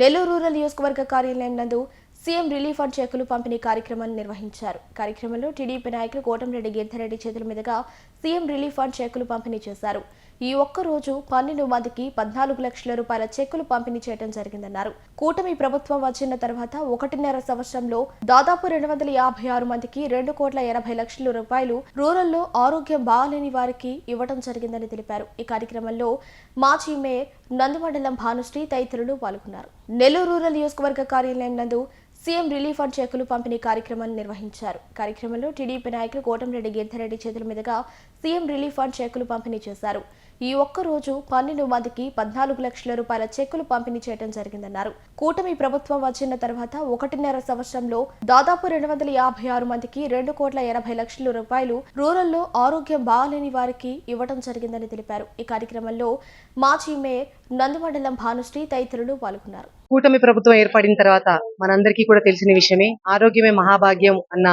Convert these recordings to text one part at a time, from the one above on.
Nellore rural నియోజకవర్గ కార్యాలయం నందు సీఎం రిలీఫ్ ఫండ్ చెక్కులు పంపిణీ కార్యక్రమాన్ని నిర్వహించారు. కార్యక్రమంలో టీడీపీ నాయకులు కోటంరెడ్డి గిరిధరెడ్డి చేతుల మీదుగా సీఎం రిలీఫ్ ఫండ్ చెక్కులు పంపిణీ చేశారు. ఈ ఒక్క రోజు పన్నెండు మందికి పద్నాలుగు లక్షల రూపాయల చెక్కులు పంపిణీ చేయడం జరిగిందన్నారు. కూటమి ప్రభుత్వం వచ్చిన తర్వాత ఒకటిన్నర సంవత్సరంలో దాదాపు రెండు వందల యాభై ఆరు మందికి రెండు కోట్ల ఎనభై లక్షల రూపాయలు రూరల్లో ఆరోగ్యం బాగాలేని వారికి ఇవ్వడం జరిగిందని తెలిపారు. ఈ కార్యక్రమంలో మాజీ మేయర్ నందిమండలం భానుశ్రీ తదితరులు పాల్గొన్నారు. నెల్లూరు రూరల్ నియోజకవర్గ కార్యాలయం నందు సీఎం రిలీఫ్ ఫండ్ చెక్కులు పంపిణీ కార్యక్రమాన్ని నిర్వహించారు. కార్యక్రమంలో టీడీపీ నాయకులు కోటంరెడ్డి గిరిధరెడ్డి చేతుల మీదుగా సీఎం రిలీఫ్ ఫండ్ చెక్కులు పంపిణీ చేశారు. ఈ ఒక్క రోజు పన్నెండు మందికి పద్నాలుగు లక్షల రూపాయల చెక్కులు పంపిణీ చేయడం జరిగిందన్నారు. కూటమి ప్రభుత్వం వచ్చిన తర్వాత ఒకటిన్నర సంవత్సరంలో దాదాపు రెండు వందల యాభై ఆరు మందికి రెండు కోట్ల ఎనభై లక్షల రూపాయలు రూరల్లో ఆరోగ్యం బాగాలేని వారికి ఇవ్వడం జరిగిందని తెలిపారు. ఈ కార్యక్రమంలో మాజీ మేయర్ నందిమండలం భానుశ్రీ తదితరులు పాల్గొన్నారు. కూటమి ప్రభుత్వం ఏర్పడిన తర్వాత మనందరికీ కూడా తెలిసిన విషయమే ఆరోగ్యమే మహాభాగ్యం అన్న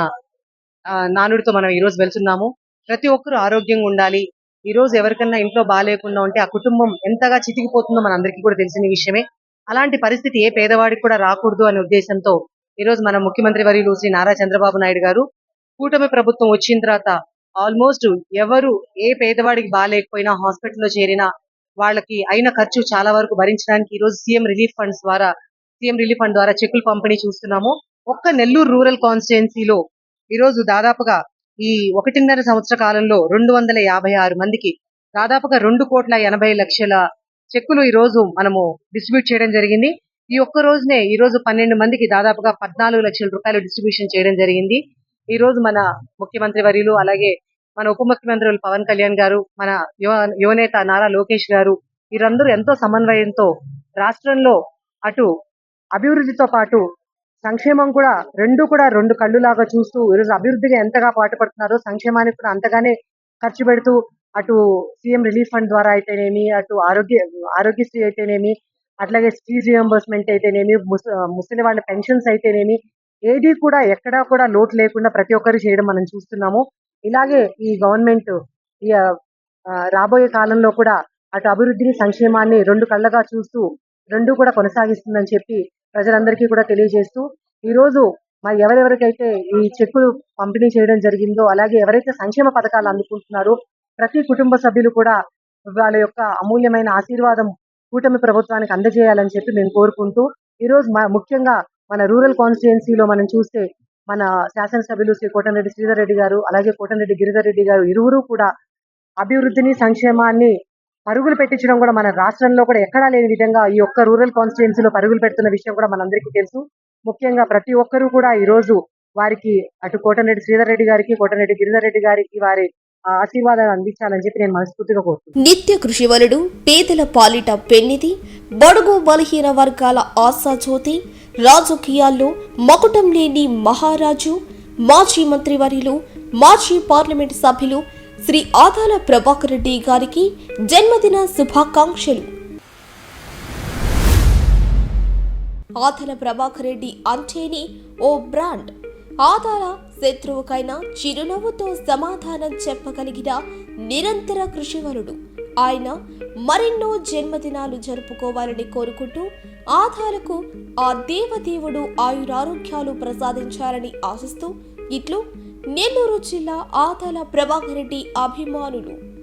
నానుడితో మనం ఈ రోజు వెళ్తున్నాము. ప్రతి ఒక్కరూ ఆరోగ్యంగా ఉండాలి ఈ రోజు ఎవరికన్నా ఇంట్లో బాగాలేకుండా ఉంటే ఆ కుటుంబం ఎంతగా చితికిపోతుందో మన అందరికీ కూడా తెలిసిన విషయమే. అలాంటి పరిస్థితి ఏ పేదవాడికి కూడా రాకూడదు అనే ఉద్దేశంతో ఈ రోజు మన ముఖ్యమంత్రి వర్యులు శ్రీ నారా చంద్రబాబు నాయుడు గారు కూటమి ప్రభుత్వం వచ్చిన తర్వాత ఆల్మోస్ట్ ఎవరు ఏ పేదవాడికి బాగాలేకపోయినా హాస్పిటల్లో చేరినా వాళ్ళకి అయిన ఖర్చు చాలా వరకు భరించడానికి ఈ రోజు సీఎం రిలీఫ్ ఫండ్స్ ద్వారా సీఎం రిలీఫ్ ఫండ్ ద్వారా చెక్కులు పంపిణీ చూస్తున్నాము. ఒక్క నెల్లూరు రూరల్ కాన్స్టిట్యున్సీలో ఈ రోజు దాదాపుగా ఈ ఒకటిన్నర సంవత్సర కాలంలో రెండు వందల యాభై ఆరు మందికి దాదాపుగా రెండు కోట్ల ఎనభై లక్షల చెక్కులు ఈ రోజు మనము డిస్ట్రిబ్యూట్ చేయడం జరిగింది. ఈ ఒక్క రోజునే ఈ రోజు పన్నెండు మందికి దాదాపుగా పద్నాలుగు లక్షల రూపాయలు డిస్ట్రిబ్యూషన్ చేయడం జరిగింది. ఈ రోజు మన ముఖ్యమంత్రి వర్యులు అలాగే మన ఉప ముఖ్యమంత్రులు పవన్ కళ్యాణ్ గారు మన యువ యువనేత నారా లోకేష్ గారు వీరందరూ ఎంతో సమన్వయంతో రాష్ట్రంలో అటు అభివృద్ధితో పాటు సంక్షేమం కూడా రెండు కూడా రెండు కళ్ళులాగా చూస్తూ ఈరోజు అభివృద్ధిగా ఎంతగా పాటుపడుతున్నారో సంక్షేమానికి కూడా అంతగానే ఖర్చు పెడుతూ అటు సీఎం రిలీఫ్ ఫండ్ ద్వారా అయితేనేమి అటు ఆరోగ్య ఆరోగ్యశ్రీ అయితేనేమి అట్లాగే ఫీజు రియంబర్స్మెంట్ అయితేనేమి ముస- ముసలి వాళ్ళ పెన్షన్స్ అయితేనేమి ఏది కూడా ఎక్కడా కూడా లోటు లేకుండా ప్రతి ఒక్కరు చేయడం మనం చూస్తున్నాము. ఇలాగే ఈ గవర్నమెంట్ ఈ రాబోయే కాలంలో కూడా అటు అభివృద్ధిని సంక్షేమాన్ని రెండు కళ్ళగా చూస్తూ రెండు కూడా కొనసాగిస్తుందని చెప్పి ప్రజలందరికీ కూడా తెలియజేస్తూ ఈరోజు మరి ఎవరెవరికైతే ఈ చెక్కులు పంపిణీ చేయడం జరిగిందో అలాగే ఎవరైతే సంక్షేమ పథకాలు అందుకుంటున్నారో ప్రతి కుటుంబ సభ్యులు కూడా వాళ్ళ యొక్క అమూల్యమైన ఆశీర్వాదం కూటమి ప్రభుత్వానికి అందజేయాలని చెప్పి మేము కోరుకుంటూ ఈరోజు ముఖ్యంగా మన రూరల్ కాన్స్టిట్యుయెన్సీలో మనం చూస్తే మన శాసనసభ్యులు శ్రీ కోటంరెడ్డి శ్రీధర్ రెడ్డి గారు అలాగే కోటంరెడ్డి గిరిధర్ రెడ్డి గారు ఇరువురు కూడా అభివృద్ధిని సంక్షేమాన్ని పరుగులు పెట్టించడం కూడా మన రాష్ట్రంలో కూడా ఎక్కడా లేని విధంగా ఈ ఒక్క రూరల్ కాన్స్టిట్యున్సీలో పరుగులు పెడుతున్న విషయం కూడా మనందరికీ తెలుసు. ముఖ్యంగా ప్రతి ఒక్కరూ కూడా ఈ రోజు వారికి అటు కోటంరెడ్డి శ్రీధర్ రెడ్డి గారికి కోటంరెడ్డి గిరిధర్ రెడ్డి గారికి వారి ఆశీర్వాదాలు అందించాలని చెప్పి నేను మనస్ఫూర్తిగా కోరుతున్నాను. నిత్య కృషివలుడు పేదల పాలిట పెన్నిది బడుగు బలహీన వర్గాల ఆశాజ్యోతి రాజకీయాల్లో మకుటం లేని మహారాజు మాజీ మంత్రివర్యులు మాజీ పార్లమెంట్ సభ్యులు శ్రీ ఆదాల ప్రభాకర్ రెడ్డి గారికి జన్మదిన శుభాకాంక్షలు. ఆదాల ప్రభాకర్ రెడ్డి అంటేనే ఓ బ్రాండ్. ఆదాల శత్రువుకైనా చిరునవ్వుతో సమాధానం చెప్పగలిగిన నిరంతర కృషివరుడు. ఆయన మరెన్నో జన్మదినాలు జరుపుకోవాలని కోరుకుంటూ ఆధాలకు ఆ దేవదేవుడు ఆయురారోగ్యాలు ప్రసాదించాలని ఆశిస్తూ ఇట్లు నెల్లూరు జిల్లా ఆదాల ప్రభాకర్ రెడ్డి అభిమానులు.